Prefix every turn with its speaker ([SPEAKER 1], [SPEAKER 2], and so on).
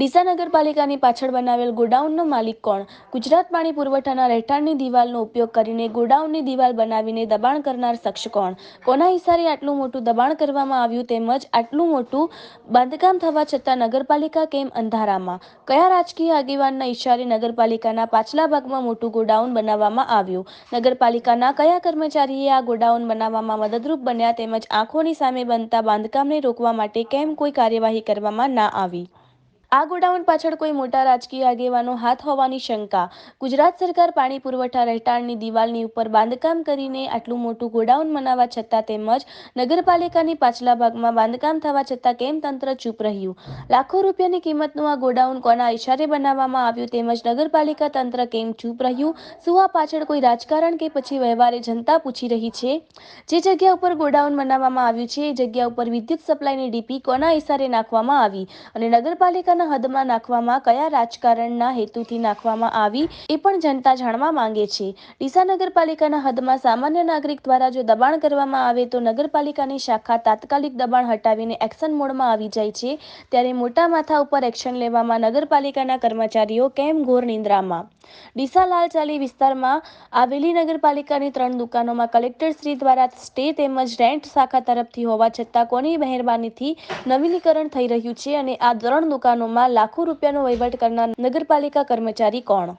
[SPEAKER 1] ડીસા નગરપાલિકાની પાછળ બનાવેલ ગોડાઉનનો માલિક કોણ? ગુજરાત પાણી પુરવઠાના રહેઠાણની દિવાલનો ઉપયોગ કરીને ગોડાઉનની દિવાલ બનાવીને દબાણ કરનાર શખ્સ કોણ? કોના હિસારે આટલું મોટું દબાણ કરવામાં આવ્યું તેમજ આટલું મોટું બાંધકામ થવા છતાં નગરપાલિકા કેમ અંધારામાં? કયા રાજકીય આગેવાનના ઇશારે નગરપાલિકાના પાછલા ભાગમાં મોટું ગોડાઉન બનાવવામાં આવ્યું? નગરપાલિકાના કયા કર્મચારીએ આ ગોડાઉન બનાવવામાં મદદરૂપ બન્યા તેમજ આંખોની સામે બનતા બાંધકામને રોકવા માટે કેમ કોઈ કાર્યવાહી કરવામાં ના આવી? આ ગોડાઉન પાછળ કોઈ મોટા રાજકીય આગેવાનો હાથ હોવાની શંકા. ગુજરાત સરકાર પાણી પુરવઠા રહેઠાણની દિવાલની ઉપર બાંધકામ કરીને આટલું મોટું ગોડાઉન બનાવવા છતાં તેમજ નગરપાલિકાની પાછલા ભાગમાં બાંધકામ થવા છતાં કેમ તંત્ર ચૂપ રહ્યું? લાખો રૂપિયાની કિંમતનું આ ગોડાઉન કોના ઇશારે બનાવવામાં આવ્યું તેમજ નગરપાલિકા તંત્ર કેમ ચૂપ રહ્યું? શું આ પાછળ કોઈ રાજકારણ કે પછી વ્યવહારે જનતા પૂછી રહી છે? જે જગ્યા ઉપર ગોડાઉન બનાવવામાં આવ્યું છે, એ જગ્યા ઉપર વિદ્યુત સપ્લાયની ડીપી કોના ઇશારે નાખવામાં આવી? અને નગરપાલિકાના હદમાં નાખવામાં, કયા રાજકારણના હેતુથી નાખવામાં આવી, એ પણ જનતા જાણવા માંગે છે. ડીસા નગરપાલિકાના હદમાં સામાન્ય નાગરિક દ્વારા જો દબાણ કરવામાં આવે તો નગરપાલિકાની શાખા તાત્કાલિક દબાણ હટાવીને એક્શન મોડમાં આવી જાય છે. ત્યારે મોટા માથા ઉપર એક્શન લેવામાં નગરપાલિકાના કર્મચારીઓ કેમ ઘોર નિંદ્રામાં? ડીસા લાલચાલી વિસ્તારમાં આવેલી નગરપાલિકાની ત્રણ દુકાનોમાં કલેક્ટર શ્રી દ્વારા સ્ટે તેમજ રેન્ટ શાખા તરફથી હોવા છતાં કોની મહેરબાનીથી નવીનીકરણ થઈ રહ્યું છે અને આ ત્રણ દુકાનોમાં લાખો રૂપિયાનો વહીવટ કરનાર નગરપાલિકા કર્મચારી કોણ?